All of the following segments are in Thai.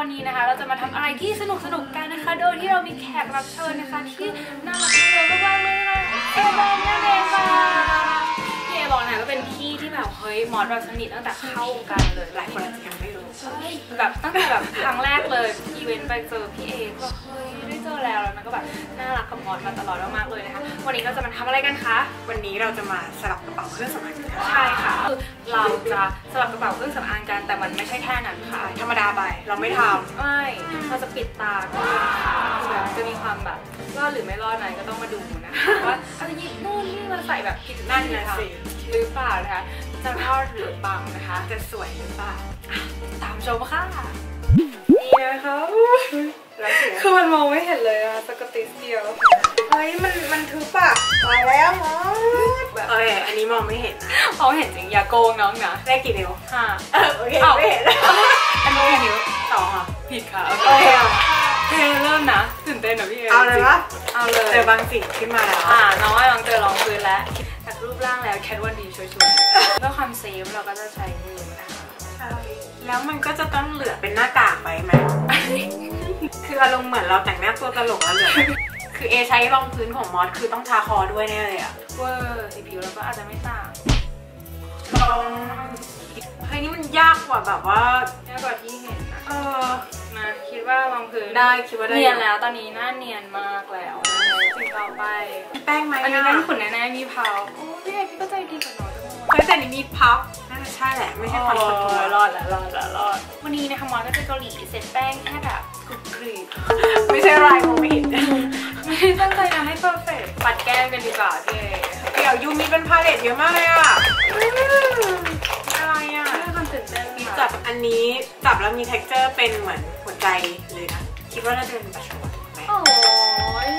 วันนี้นะคะ เราจะมาทำอะไรที่สนุกสนุกๆกันนะคะ โดยที่เรามีแขกรับเชิญนะคะ ที่น่ารักเลยมากเลยค่ะเอแบนนั่นเองค่ะ พี่เอบอกนะคะก็เป็นพี่ที่แบบเฮ้ยมอสเราสนิทตั้งแต่เข้ากันเลยหลายคนอาจจะยังไม่รู้ใช่แบบตั้งแต่แบบครั้งแรกเลยอีเวนต์ไปเจอพี่เอก็แบบเฮ้ยได้เจอแล้วแล้วนะก็แบบน่ารักกับมอสมาตลอดมากๆเลยนะคะวันนี้เราจะมาทำอะไรกันคะวันนี้เราจะมาสลับกระเป๋าเครื่องสำอางกันค่ะใช่ค่ะคือเราจะสลับกระเป๋าเครื่องสำอางกันแต่มันไม่ใช่แค่นั้นค่ะธรรมดาไปเราไม่ทไม่เราจะปิดตาก็ได้ค่ะคือ แบบจะมีความแบบรอดหรือไม่รอดนั้นก็ต้องมาดูนะคะว่าอาจจะหยิบนู่นนี่มาใส่แบบผิดำนั่นนะสิหรือเปล่านะคะจะรอดหรือบังนะคะจะสวยหรือเปล่าตามชมค่ะนี่นะคะคือมันมองไม่เห็นเลยอะสกติสเดียวเฮ้ยมันมันทึบอะตายแล้วมอสแบบโอเคอันนี้มองไม่เห็นนะเขาเห็นจริงอย่าโกงน้องนะเลขกี่นิ้วห้าเออโอเคอ้าวไม่เห็นอันนี้กี่นิ้วสองเหรอผิดค่ะโอเค โอเคเริ่มนะตื่นเต้นนะพี่เอเอาเลยวะเอาเลยเจอบางสิ่งขึ้นมาแล้วอ่าน้องว่าน้องเจอรองพื้นแล้วจากรูปร่างแล้วแคทวันดีช่วยๆเพื่อความเซฟเราก็จะใช้มือนะคะใช่แล้วมันก็จะต้องเหลือเป็นหน้ากากไว้ไหมคืออารมณ์เหมือนเราแต่งหน้าตัวตลกแล้วเหลือคือเอใช้รองพื้นของมอสคือต้องทาคอด้วยแน่เลยอะเวอร์สีผิวเราก็อาจจะไม่ต่างเฮ้ยนี่มันยากกว่าแบบว่า คิดว่ารองพื้นได้คิดว่าได้เนียนแล้วตอนนี้หน้าเนียนมากแล้วสิ่งต่อไป แป้งไหมอันนี้ะแป้งขุนแน่ๆมีเพาโอ้พี่เอกพี่ก็ใจดีกับน้องจังเลยเฮ้ยแต่นี่มีพับน่าจะใช่แหละ ไม่ใช่คอนคอนทัวร์รอดแล้วรอดแล้วรอด วันนี้นะคะมอนก็จะเกาหลีเสร็จแป้งแค่แบบกรุบกรีบไม่ใช่อะไรมองไม่เห็นไม่ได้ตั้งใจทำให้เพอร์เฟกปัดแก้มกันดีกว่าพี่เอกเดี๋ยวยูมีเป็นพาเลตเยอะมากเลยอะอะไรอะไม่ได้ความตื่นเต้นมีค่ะจับอันนี้จับแล้วมี t e x t อร์เป็นเหมือนหัวใจเลยนะคิด ว่าน่าจะเป็นบัชวัตไหมโอ้ย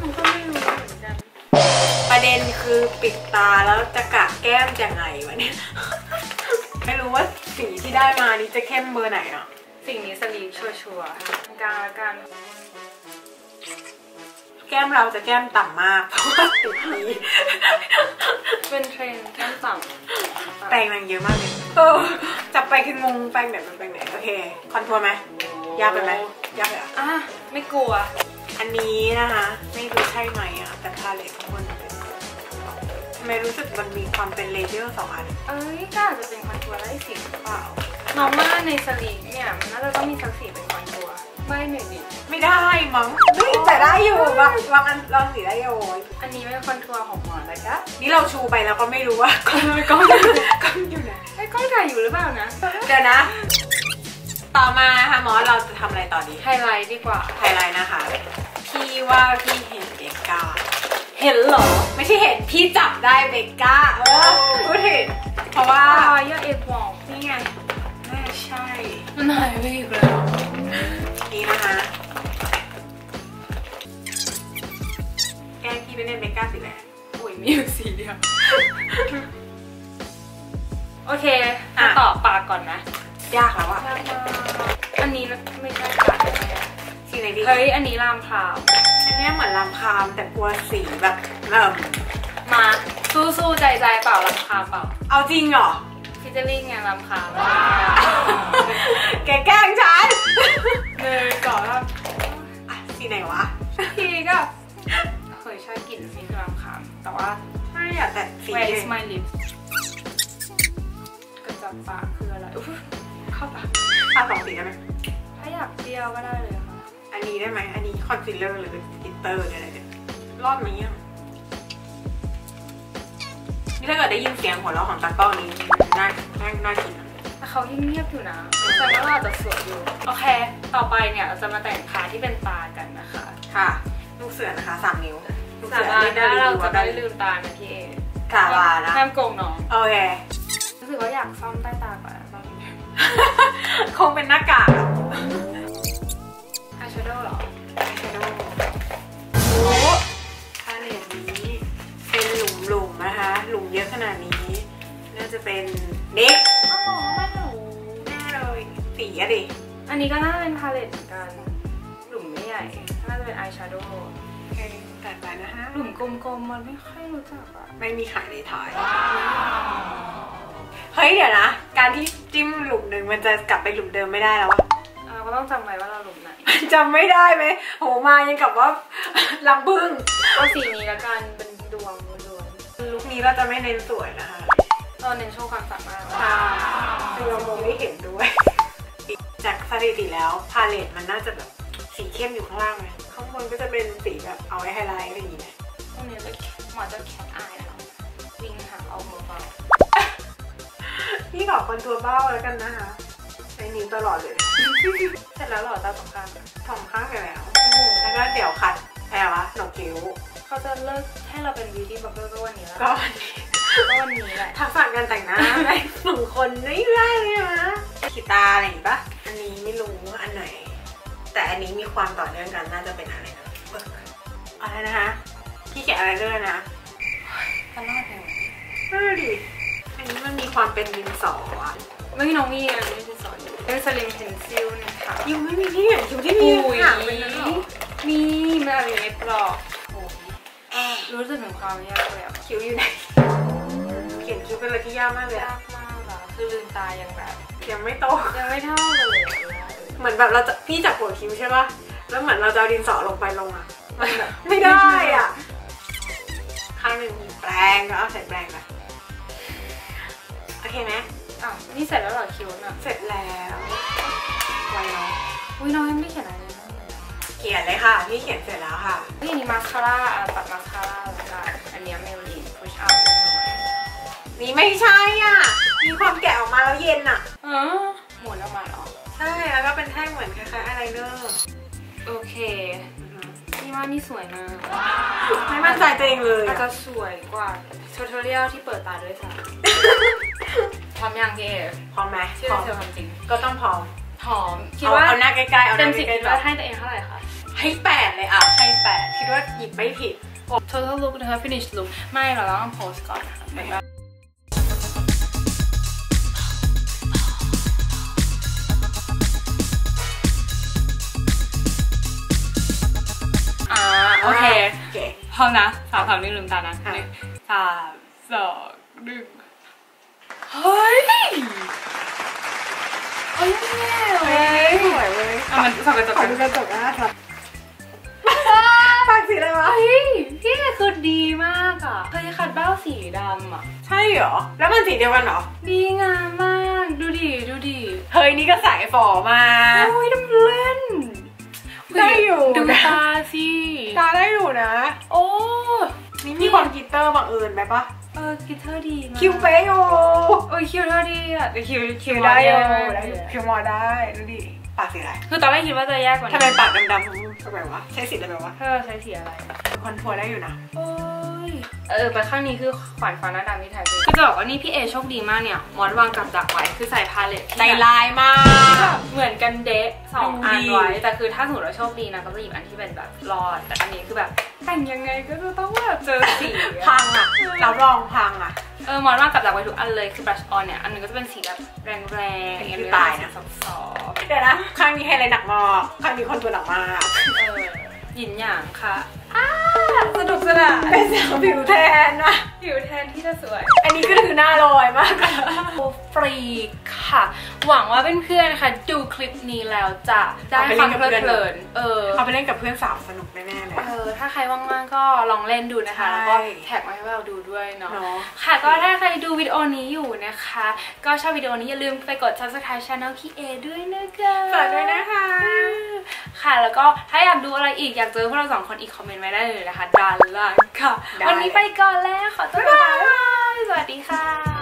มันก็ไม่รู้เหมือนกัน ประเด็นคือปิดตาแล้วจะกะแก้มยังไงวะเนี่ย ไม่รู้ว่าสีที่ได้มานี้จะเข้มเบอร์ไหนอะสิ่งนี้สลีปชัวร์ๆกลางละกันแก้มเราจะแก้มต่ำมากเพราะว่าติดนี้เป็นเทรนด์แก้มต่ำแปรงนางเยอะมากเลยเออจับไปคืองงแปรงไหนเป็นแปรงไหนโอเค คอนทัวร์ไหมยากไปไหม ยากเลยอะอะไม่กลัว อันนี้นะคะ ไม่รู้ใช่ไหมอะ แต่พาเลทข้างบนเป็นทำไมรู้สึกมันมีความเป็นเลเยอร์สองอัน เอ้ยก็อาจจะเป็นคอนทัวร์ไล่สีหรือเปล่า น้องว่าในสลีปเนี่ยมันน่าจะต้องมีสักสีเป็นคอนทัวร์ไม่หนึ่งดิไม่ได้มั้งเฮ้ยแต่ได้อยู่บางบางอันลองสีได้อยู่อันนี้เป็นคอนทัวร์ของหมอนเลยจ้ะนี่เราชูไปแล้วก็ไม่รู้ว่ากล้องกล้องกล้องอยู่ไหนไอ้ยกล้องถ่ายอยู่หรือเปล่านะเดี๋ยวนะ ต่อมานะคะมอสเราจะทำอะไรต่อดีไฮไลท์ดีกว่า ไฮไลท์นะคะ พี่ว่าพี่เห็นเบกก้า เห็นเหรอ ไม่ใช่เห็นพี่จับได้เบกก้า เออพูดถึงเพราะว่าตายาเอฟวองนี่ไงน่าจะใช่ มันหายไปอีกแล้วนี่นะคะแกล้งพี่ไปเล่นเบกก้าสิแหละอุ้ยมีอยู่สีเดียวโอเคอะอะต่อปากก่อนนะยากแล้วอะ เฮ้ย อันนี้รามพราวอันเนี้ยเหมือนลำคามแต่กลัวสีแบบเอิ่มมาสู้ๆใจใจๆเปล่ารามพราวเปล่า เอาจริงเหรอฟิเจอริ่งไงรามพราวแกแกล้งฉันเลยก่อนว่าอะสีไหนวะทีก็เคยใช้กลิ่นนี่คือรามพราวแต่ว่าไม่อะแต่สี Where is my lips กระจับปากคืออะไรอุ๊ยเข้าปากทาสองสีได้ไหมถ้าอยากเปรี้ยวก็ได้เลยค่ะ อันนี้ได้ไหม อันนี้คอนซีลเลอร์หรือติตเตอร์อะไรเนี่ยรอดไหมเนี่ยนี่ถ้าเกิดได้ยินเสียงหัวเราะของตากล้องนี้น่าน่าน่ากินอะแต่เขายังเงียบอยู่นะแต่ว่าเราอาจจะสวยอยู่ โอเค ต่อไปเนี่ยเราจะมาแต่งขาที่เป็นตากันนะคะ ค่ะ ลูกเสือนะคะสามนิ้วลูกสาเสือบานนี่นะได้เรารู้จะว่าไม่ได้ลืมตานะพี่เอสาบานนะห้ามโกงน้อง โอเค รู้สึกว่าอยากซ่อมใต้ตาก่อนนะตอนนี้คงเป็นหน้ากากอะอายแชโดว์เหรออายแชโดว์โอ้พาเลตนี้เป็นหลุมหลุมๆนะคะ หลุมเยอะขนาดนี้ น่าจะเป็นเด็กอ๋อไม่หนูแน่เลยสีอะดิอันนี้ก็น่าจะเป็นพาเลตเหมือนกัน หลุมไม่ใหญ่น่าจะเป็นอายแชโดว์โอเคตัดไปนะฮะหลุมกลมๆมันไม่ค่อยรู้จักอะไม่มีขายในไทยเฮ้ยเดี๋ยวนะ การที่จิ้มหลุมหนึ่งมันจะกลับไปหลุมเดิมไม่ได้แล้ววะอ่า ก็ต้องจำไว้ว่าเราหลุมไหนจำไม่ได้ไหมโหมายังกับว่าลังบึ้งก็สีนี้ละกันเป็นดวงล้วนลุคนี้เราจะไม่เน้นสวยนะคะๆเราเน้นโชว์ความสามารถใช่คือเรามองไม่เห็นด้วย จากสถิติแล้วพาเลตมันน่าจะแบบสีเข้มอยู่ข้างล่างไหมข้างบนก็จะเป็นสีแบบเอาไว้ไฮไลท์อะไรอย่างเงี้ยพวกนี้จะหมอจะแคทอายนะคะวิ่งหาเอาเบาพี่ขอคนตัวเบ้าแล้วกันนะคะใช้นิ้วตลอดเลยๆเสร็จแล้วเหรอตาสงกรารทำข้างไปแล้วแล้วก็เดี๋ยวขัดแอร์วะหนกคิ้วเขาจะเลิกให้เราเป็น beauty blogger ก็วันนี้แล้วก็วันนี้ก็วันนี้แหละทักษะการแต่งหน้าได้หนึ่งคนไม่ได้เลยนะขีดตาอะไรอย่างงี้ปะอันนี้ไม่รู้ว่าอันไหน แต่อันนี้มีความต่อเนื่องกันน่าจะเป็นอะไรนะเบิกอะไรนะคะพี่เขียนอะไรด้วยนะกันรอดยังไงนั่นนะดิอันนี้มันมีความเป็นดินสออะไม่มีน้องมีอะไร เป็นสลิมเพนซิลนะคะยังไม่มีที่เขียนคิ้วที่มีอุ้ยห่างเป็นนั้นหรอมีมันอะไรในปลอกโอ้ยแอะรู้สึกถึงความยากเลยอะคิ้วอยู่ไหนเขียนคิ้วเป็นอะไรที่ยากมากเลยยาอะกมากอะคือลืมตายังแบบยังไม่โตยังไม่เท่ากันเลยอะเหมือนแบบเราจะพี่จับหัวคิ้วใช่ปะแล้วเหมือนเราจะเอาดินสอลงไปลงอะมันแบบไม่ได้อะข้างหนึ่งแปรงแล้วเอาใส่แปรงไปโอเคไหม อ้าวนี่เสร็จแล้วเหรอคิวน่ะเสร็จแล้วไวเนาะอุ้ยน้องยังไม่ได้เขียนอะไรเลยนะเขียนเลยค่ะพี่เขียนเสร็จแล้วค่ะเฮ้ยอันนี้มาสคาร่าอะตัดมาสคาร่าแล้วกันอันเนี้เมลลีนพุชอัพนิดหน่อยนี่ไม่ใช่อะ มีความแกะออกมาแล้วเย็นอะอ๋อหมุนออกมาเหรอใช่แล้วก็เป็นแท่งเหมือนคล้ายๆอะไรเนอร์โอเคนี่ว่านี่สวยนะไม่มั่นใจตัวเองเลยอาจอะจะสวยกว่าทูทอเรียลที่เปิดตาด้วยซ้ำ พร้อมยังพี่เอพร้อมไหมชื่อพร้อมเธอความจริง ก็ต้องพร้อมหอมคิดเอาว่าเอาหน้าใกล้ๆเอาหเต็น้ามสิบใกล้คิดๆว่าให้ตัวเองเท่าไหร่คะให้แปดเลยอะให้แปดคิดว่าหยิบไม่ผิด total look นะคะ finish look ไม่เราต้องโพสก่อนนะคะเป็นแบบอ่าโอเคโอเคพร้อมนะสามสามหนึ่งลืมตานะค่ะหนึ่งสามสองหนึ่ง เฮ้ยเฮ้ยแน่เลเฮ้ยยสวยเว้ยอะมันส่องกระจกขอกันดูกระจกนะครับปากสีอะไรวะเฮ้ยพี่คือดีมากอะเคยขัดเบ้าสีดำอะ ใช่เหรอ แล้วมันสีเดียวกันเหรอ ดีงามมาก ดูดิ ดูดิ เฮ้ยนี่ก็สายฝอมาโอ้ยน้ำเล่น ได้อยู่ดูนะตาสิ ตาได้อยู่นะ โอ้ นี่มีความกลิตเตอร์บังเอิญไหมปะเออคิวเธอดีมากคิวเป๊ะอยู่โอ้ยคิวเธอดีอะแต่คิวคิวได้อยู่ได้ได้อยู่คิวมอได้ดูดิปากสีอะไร คือตอนแรกคิดว่าจะแยกกว่านี้ทำไมปากดำๆของมึงทำไมวะ ใช้สีอะไรวะเธอใช้สีอะไรคอนทัวร์ได้อยู่นะโอ้ย เออไปข้างนี้คือขวานฟ้าหน้าดำที่ไทยคือจะบอกว่านี่พี่เอโชคดีมากเนี่ยมอนวางกับดักไว้คือใส่พาเลตที่ใจแบบลายมาก เหมือนกันเดะสองดูอันดีไว้แต่คือถ้าสมมติเราโชคดีนะก็จะหยิบอันที่เป็นแบบรอด แต่อันนี้คือแบบแต่งยังไงก็จะต้องแบบเจอสีอะพังอะรับรองพังอะเออมอนวางกับดักไว้ทุกอันเลยคือบรัชออนเนี่ยอันหนึงก็จะเป็นสีแบบแรงๆอันนี้อันคือนึงตายนะซอฟต์เดี๋ยวนะข้างนี้ให้อะไรหนักมากข้างนี้คนตัวหนักมากๆเออหยินหยางค่ะอ้า สนุกสนานเป็นสาวผิวแทนนะผิวแทนที่จะสวย อันนี้ก็คือหน้าลอยมากฟรีค่ะ หวังว่าเพื่อนๆนะคะดูคลิปนี้แล้วจะได้ความเพลิดเพลินเออเอาไปเล่นกับเพื่อนสาวสนุกแน่ๆเลยเออถ้าใครว่างๆก็ลองเล่นดูนะคะใช่แล้วก็แท็กมาให้เราดูด้วยเนาะเนาะค่ะก็ถ้าใครดูวิดีโอนี้อยู่นะคะ ก็ชอบวิดีโอนี้อย่าลืมไปกด subscribe channel พี่เอด้วยนะคะฝากด้วยนะคะ ค่ะแล้วก็ถ้าอยากดูอะไรอีกอยากเจอพวกเราสองคนอีกคอมเมนต์ไว้ได้เลยนะคะด้านล่างค่ะได้วันนี้ไปก่อนแล้วขอตัวลาไปก่อนสวัสดีค่ะ